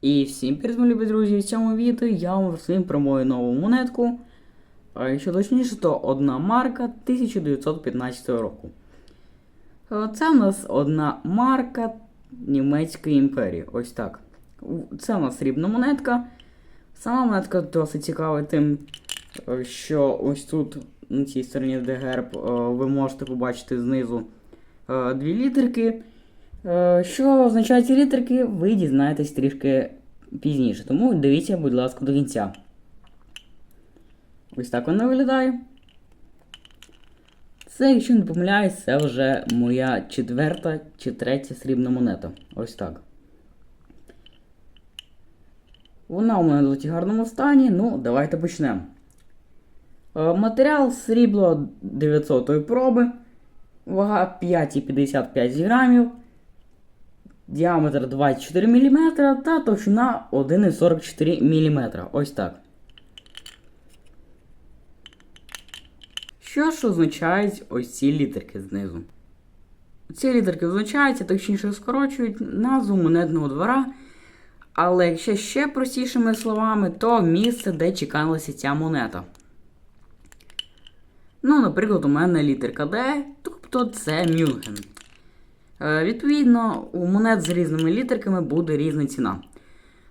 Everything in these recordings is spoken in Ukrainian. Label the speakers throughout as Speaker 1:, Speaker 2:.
Speaker 1: І всім привіт, любі друзі! В цьому відео я вам розповім про мою нову монетку. А якщо точніше, то одна марка 1915 року. Е, Це в нас одна марка Німецької імперії. Ось так. Це у нас срібна монетка. Сама монетка досить цікава тим, е, що ось тут на цій стороні, де герб, е, ви можете побачити знизу дві літерки. Е, Що означають ці літерки, ви дізнаєтесь трішки пізніше. Тому дивіться, будь ласка, до кінця. Ось так вона виглядає. Це, якщо не помиляюсь, це вже моя четверта чи третя срібна монета. Ось так. Вона у мене в досить гарному стані. Ну, давайте почнемо. Е, Матеріал срібло 900 проби. Вага 5,55 грамів діаметр 24 мм та товщина 1,44 мм. Ось так. Що ж означають ось ці літерки знизу? Ці літерки означаються, точніше скорочують назву монетного двора. Але якщо ще простішими словами, то місце, де чекалася ця монета. Ну, наприклад, у мене літерка D, тобто це Мюнхен. Е, Відповідно, у монет з різними літерками буде різна ціна.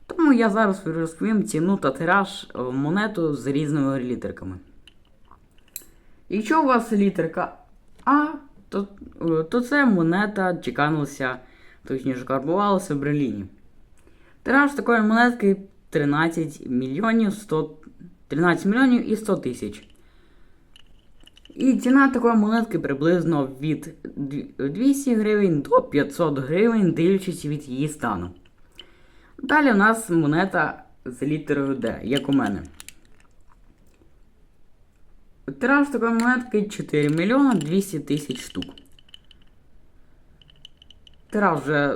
Speaker 1: Тому я зараз розповім ціну та тираж е, монету з різними літерками. Якщо у вас літерка А, то, е, то це монета чеканулася, точніше карбувалася в Берліні. Тираж такої монетки 13 мільйонів 100, 13 мільйонів і 100 тисяч. І ціна такої монетки приблизно від 200 гривень до 500 гривень, дивлячись від її стану. Далі у нас монета з літерою D, як у мене. Тираж такої монетки 4 мільйона 200 тисяч штук. Тираж вже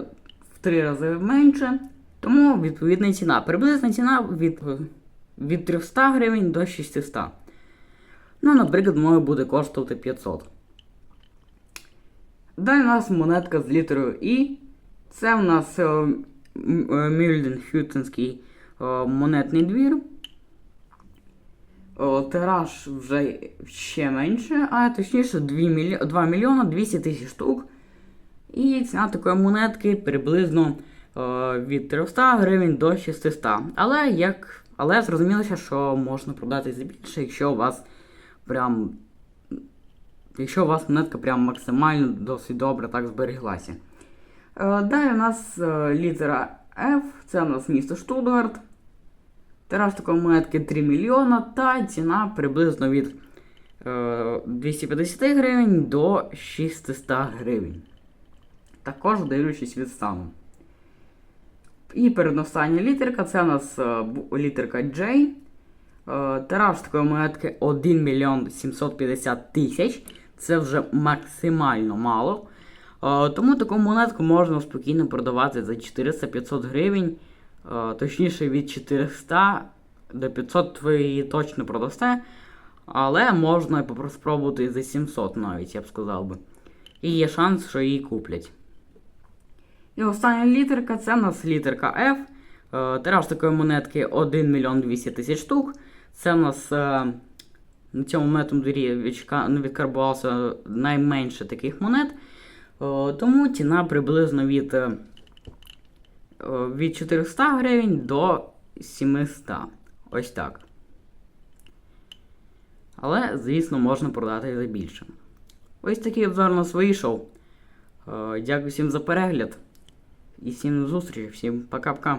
Speaker 1: в 3 рази менше, тому відповідна ціна. Приблизна ціна від, від 300 гривень до 600. Ну, наприклад, може буде коштувати 500. Далі у нас монетка з літерою І. Це у нас е, Мюльден Хютенський е, монетний двір. О, тираж вже ще менше, а точніше 2, мільйо... 2 мільйона 200 тисяч штук. І ціна такої монетки приблизно е, від 300 гривень до 600. Але як... Але зрозумілося, що можна продати за більше, якщо у вас прям. Якщо у вас монетка прям максимально досить добре так збереглася. Е, Далі у нас е, літера F, це у нас місто Штутгарт. Тираж такої монетки 3 мільйона та ціна приблизно від е, 250 гривень до 600 гривень. Також дивлячись від стану. І передостання літерка це у нас е, літерка J. Е, Тираж такої монетки 1 мільйон 750 тисяч. Це вже максимально мало. Е, Тому таку монетку можна спокійно продавати за 400-500 гривень. Е, Точніше, від 400 до 500 ви її точно продасте. Але можна спробувати за 700 навіть, я б сказав би. І є шанс, що її куплять. І остання літерка це у нас літерка F. Тираж такої монетки 1 мільйон 200 тисяч штук. Це у нас е, на цьому монетному двірі відкарбувалося найменше таких монет. Е, Тому ціна приблизно від, е, від 400 гривень до 700. Ось так. Але, звісно, можна продати за більше. Ось такий обзор у нас вийшов. Дякую всім за перегляд. І всім до зустрічі, всім пока-пока.